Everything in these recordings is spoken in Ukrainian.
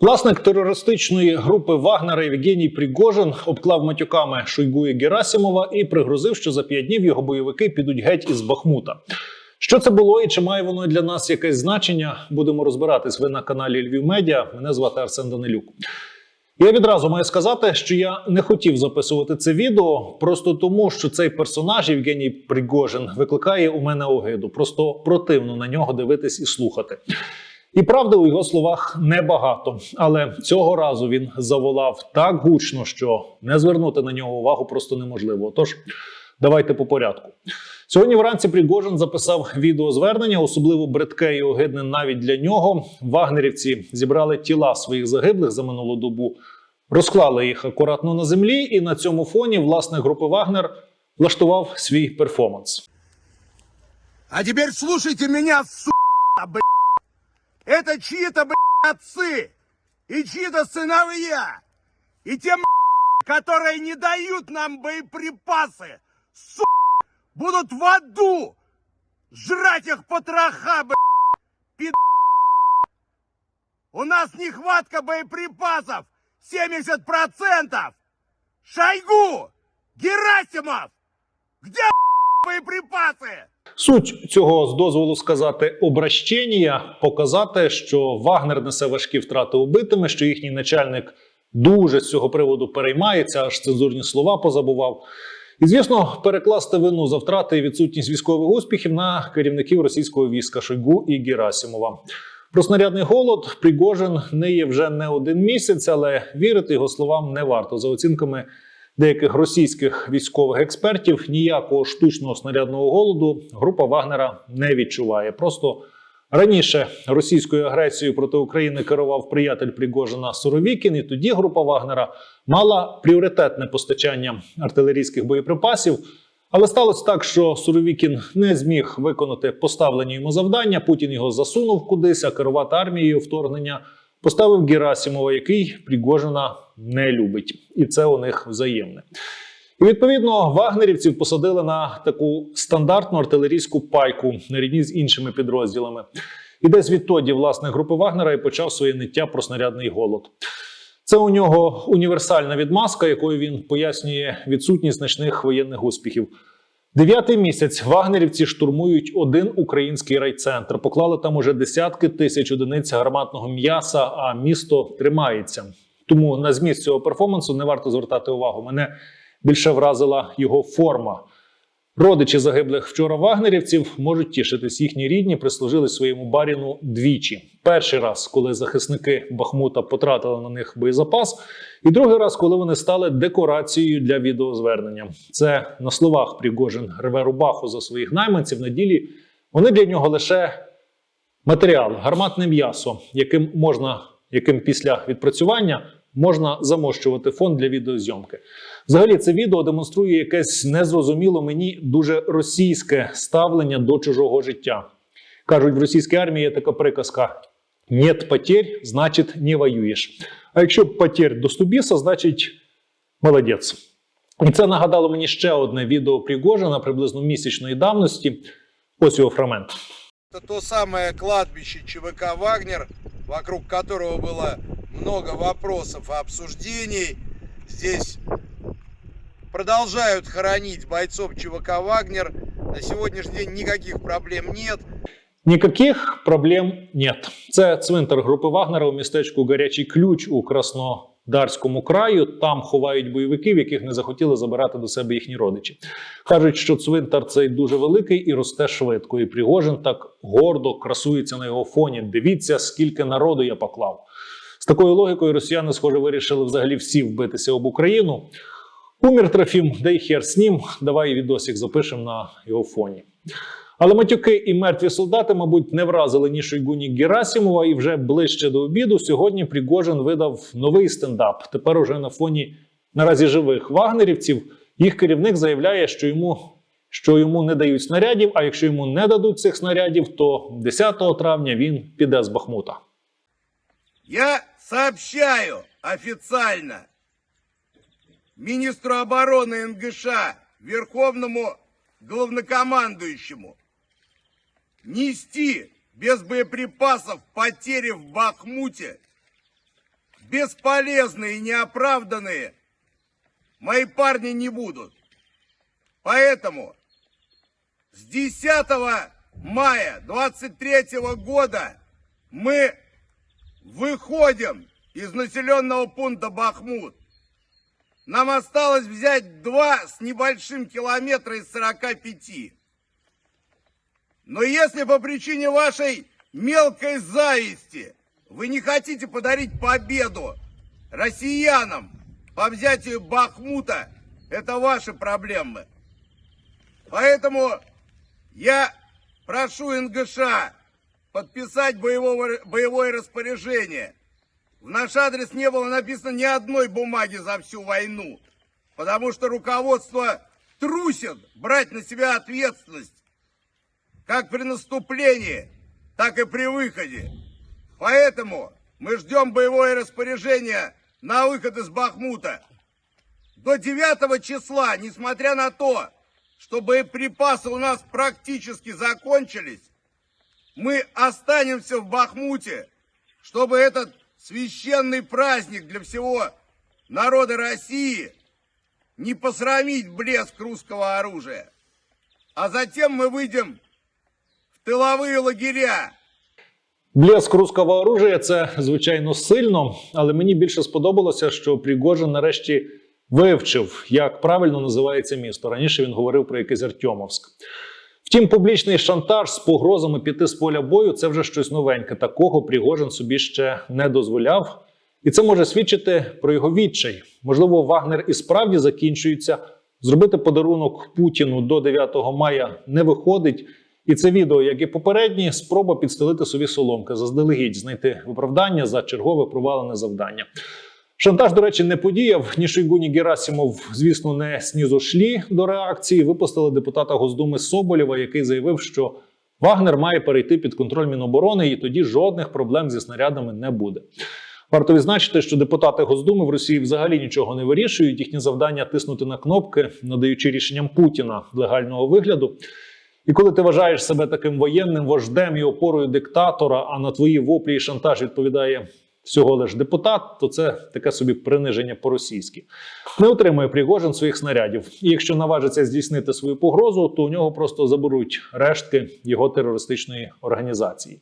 Власник терористичної групи Вагнера Євгеній Пригожин обклав матюками Шойгу і Герасимова і пригрозив, що за п'ять днів його бойовики підуть геть із Бахмута. Що це було і чи має воно для нас якесь значення? Будемо розбиратись. Ви на каналі Львів Медіа. Мене звати Арсен Данилюк. Я відразу маю сказати, що я не хотів записувати це відео просто тому, що цей персонаж Євгеній Пригожин викликає у мене огиду. Просто противно на нього дивитись і слухати. І правди у його словах небагато, але цього разу він заволав так гучно, що не звернути на нього увагу просто неможливо. Тож давайте по порядку. Сьогодні вранці Пригожин записав відеозвернення, особливо бридке і огидне навіть для нього. Вагнерівці зібрали тіла своїх загиблих за минулу добу, розклали їх акуратно на землі, і на цьому фоні власник групи Вагнер влаштував свій перформанс. А теперь слушайте меня, сука, блядь. Это чьи-то, блядь, отцы и чьи-то сыновья. И те, блядь, которые не дают нам боеприпасы, сука, будут в аду жрать их потроха, блядь. У нас нехватка боеприпасов 70%. Шойгу! Герасимов! Где, блядь, боеприпасы? Суть цього з дозволу сказати обращення показати, що Вагнер несе важкі втрати убитими, що їхній начальник дуже з цього приводу переймається, аж цензурні слова позабував. І звісно, перекласти вину за втрати і відсутність військових успіхів на керівників російського війська Шойгу і Герасимова. Про снарядний голод Пригожин не є вже не один місяць, але вірити його словам не варто за оцінками деяких російських військових експертів ніякого штучного снарядного голоду група Вагнера не відчуває. Просто раніше російською агресією проти України керував приятель Пригожина Суровікін, і тоді група Вагнера мала пріоритетне постачання артилерійських боєприпасів. Але сталося так, що Суровікін не зміг виконати поставлені йому завдання. Путін його засунув кудись, а керувати армією вторгнення поставив Герасимова, який Пригожина не любить, і це у них взаємне. І відповідно вагнерівців посадили на таку стандартну артилерійську пайку на рівні з іншими підрозділами. І десь відтоді власне групи Вагнера і почав своє ниття про снарядний голод. Це у нього універсальна відмазка, якою він пояснює відсутність значних воєнних успіхів. Дев'ятий місяць вагнерівці штурмують один український райцентр. Поклали там уже десятки тисяч одиниць гарматного м'яса, а місто тримається. Тому на зміст цього перформансу не варто звертати увагу. Мене більше вразила його форма. Родичі загиблих вчора вагнерівців можуть тішитись. Їхні рідні прислужили своєму баріну двічі. Перший раз, коли захисники Бахмута потратили на них боєзапас, і другий раз, коли вони стали декорацією для відеозвернення. Це на словах Пригожин рве рубаху за своїх найманців. На ділі вони для нього лише матеріал, гарматне м'ясо, яким можна, яким після відпрацювання можна замощувати фон для відеозйомки. Взагалі, це відео демонструє якесь незрозуміло мені дуже російське ставлення до чужого життя. Кажуть, в російській армії є така приказка: «Нет потерь, значить не воюєш. А якщо потерь до стубіса, значить молодець. І це нагадало мені ще одне відео Пригожина приблизно місячної давності. Ось його фрагмент. Это то самое кладбище ЧВК «Вагнер», вокруг которого было много вопросов и обсуждений. Здесь продолжают хоронить бойцов ЧВК «Вагнер». На сегодняшний день никаких проблем нет. Ніяких проблем нет. Це цвинтар групи Вагнера у містечку Гарячий Ключ у Краснодарському краю. Там ховають бойовиків, яких не захотіли забирати до себе їхні родичі. Кажуть, що цвинтар цей дуже великий і росте швидко. І Пригожин так гордо красується на його фоні. Дивіться, скільки народу я поклав. Такою логікою росіяни, схоже, вирішили взагалі всі вбитися об Україну. Умір Трофім, да й хер з ним. Давай відосик запишемо на його фоні. Але матюки і мертві солдати, мабуть, не вразили ні Шойгу, ні і вже ближче до обіду сьогодні Пригожин видав новий стендап. Тепер уже на фоні наразі живих вагнерівців. Їх керівник заявляє, що йому, що йому не дають снарядів. А якщо йому не дадуть цих снарядів, то 10 травня він піде з Бахмута. Я сообщаю официально министру обороны НГШ, верховному главнокомандующему, нести без боеприпасов потери в Бахмуте бесполезные и неоправданные мои парни не будут. Поэтому с 10 мая 23 года мы выходим из населенного пункта Бахмут. Нам осталось взять два с небольшим километра из 45. Но если по причине вашей мелкой зависти вы не хотите подарить победу россиянам по взятию Бахмута, это ваши проблемы. Поэтому я прошу НГШ подписать боевого, боевое распоряжение. В наш адрес не было написано ни одной бумаги за всю войну, потому что руководство трусит брать на себя ответственность как при наступлении, так и при выходе. Поэтому мы ждем боевое распоряжение на выход из Бахмута. До 9 числа, несмотря на то, что боеприпасы у нас практически закончились, мы останемся в Бахмуте, чтобы этот священный праздник для всего народа России не посрамить блеск русского оружия. А затем мы выйдем в тыловые лагеря, Блеск руського оружия це звичайно сильно, але мені більше сподобалося, що Пригожин нарешті вивчив, як правильно називається місто. Раніше він говорив про якийсь Артемовськ. Втім, публічний шантаж з погрозами піти з поля бою це вже щось новеньке. Такого Пригожин собі ще не дозволяв. І це може свідчити про його відчай. Можливо, Вагнер і справді закінчується. Зробити подарунок Путіну до 9 мая не виходить. І це відео, як і попередні, спроба підстелити собі соломки, заздалегідь знайти виправдання за чергове провалене завдання. Шантаж, до речі, не подіяв. Ні Шойгу, ні Герасимов, звісно, не снізошлі до реакції. Випустили депутата Госдуми Соболєва, який заявив, що Вагнер має перейти під контроль Міноборони, і тоді жодних проблем зі снарядами не буде. Варто відзначити, що депутати Госдуми в Росії взагалі нічого не вирішують. Їхнє завдання тиснути на кнопки, надаючи рішенням Путіна легального вигляду. І коли ти вважаєш себе таким воєнним вождем і опорою диктатора, а на твої воплі і шантаж відповідає всього лиш депутат, то це таке собі приниження по-російськи. Не отримує Пригожин своїх снарядів. І якщо наважиться здійснити свою погрозу, то у нього просто заберуть рештки його терористичної організації.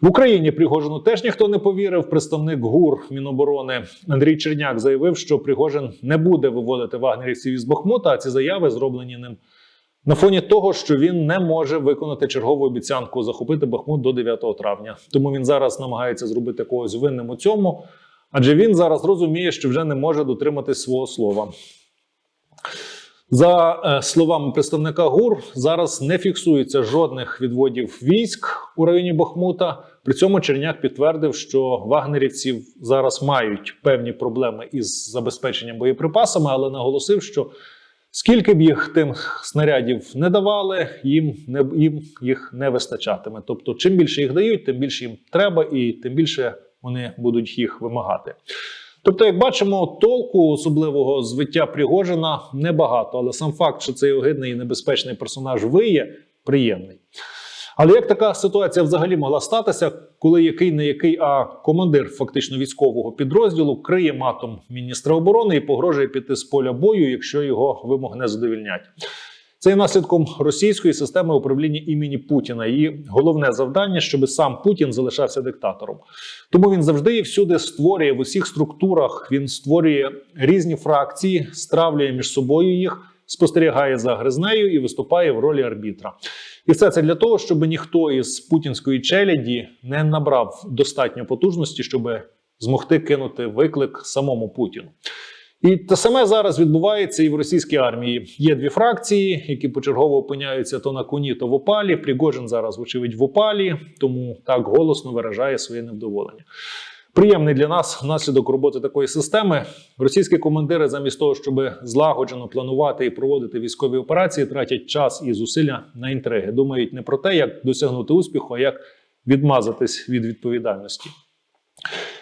В Україні Пригожину теж ніхто не повірив. Представник ГУР Міноборони Андрій Черняк заявив, що Пригожин не буде виводити вагнерівців із Бахмута. А ці заяви зроблені ним на фоні того, що він не може виконати чергову обіцянку захопити Бахмут до 9 травня. Тому він зараз намагається зробити когось винним у цьому, адже він зараз розуміє, що вже не може дотриматись свого слова. За е, словами представника ГУР, зараз не фіксується жодних відводів військ у районі Бахмута. При цьому Черняк підтвердив, що вагнерівців зараз мають певні проблеми із забезпеченням боєприпасами, але наголосив, що Скільки б їх тим снарядів не давали, їм не їм їх не вистачатиме. Тобто, чим більше їх дають, тим більше їм треба, і тим більше вони будуть їх вимагати. Тобто, як бачимо, толку особливого звиття Пригожина небагато, але сам факт, що цей огидний і небезпечний персонаж виє, приємний. Але як така ситуація взагалі могла статися, коли який не який, а командир фактично військового підрозділу криє матом міністра оборони і погрожує піти з поля бою, якщо його вимог не задовільнять? Це є наслідком російської системи управління імені Путіна. Її головне завдання, щоб сам Путін залишався диктатором. Тому він завжди і всюди створює в усіх структурах. Він створює різні фракції, стравлює між собою їх, спостерігає за гризнею і виступає в ролі арбітра. І все це для того, щоб ніхто із путінської челяді не набрав достатньо потужності, щоб змогти кинути виклик самому Путіну. І те саме зараз відбувається і в російській армії. Є дві фракції, які почергово опиняються то на коні, то в опалі. Пригожин зараз, вочевидь, в опалі, тому так голосно виражає своє невдоволення. Приємний для нас наслідок роботи такої системи. Російські командири, замість того, щоб злагоджено планувати і проводити військові операції, тратять час і зусилля на інтриги. Думають не про те, як досягнути успіху, а як відмазатись від відповідальності.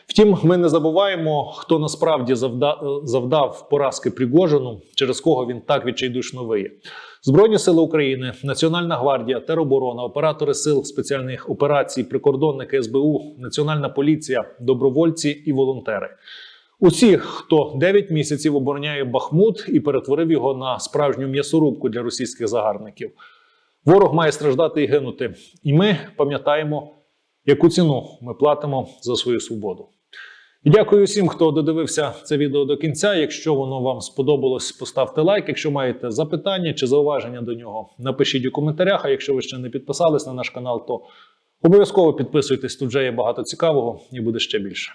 Втім, ми не забуваємо, хто насправді завда- завдав поразки Пригожину, через кого він так відчайдушно виє. Збройні сили України, Національна гвардія, тероборона, оператори сил спеціальних операцій, прикордонники СБУ, Національна поліція, добровольці і волонтери. Усі, хто 9 місяців обороняє Бахмут і перетворив його на справжню м'ясорубку для російських загарбників. Ворог має страждати і гинути. І ми пам'ятаємо, яку ціну ми платимо за свою свободу. Дякую всім, хто додивився це відео до кінця. Якщо воно вам сподобалось, поставте лайк. Якщо маєте запитання чи зауваження до нього, напишіть у коментарях. А якщо ви ще не підписались на наш канал, то обов'язково підписуйтесь. Тут вже є багато цікавого і буде ще більше.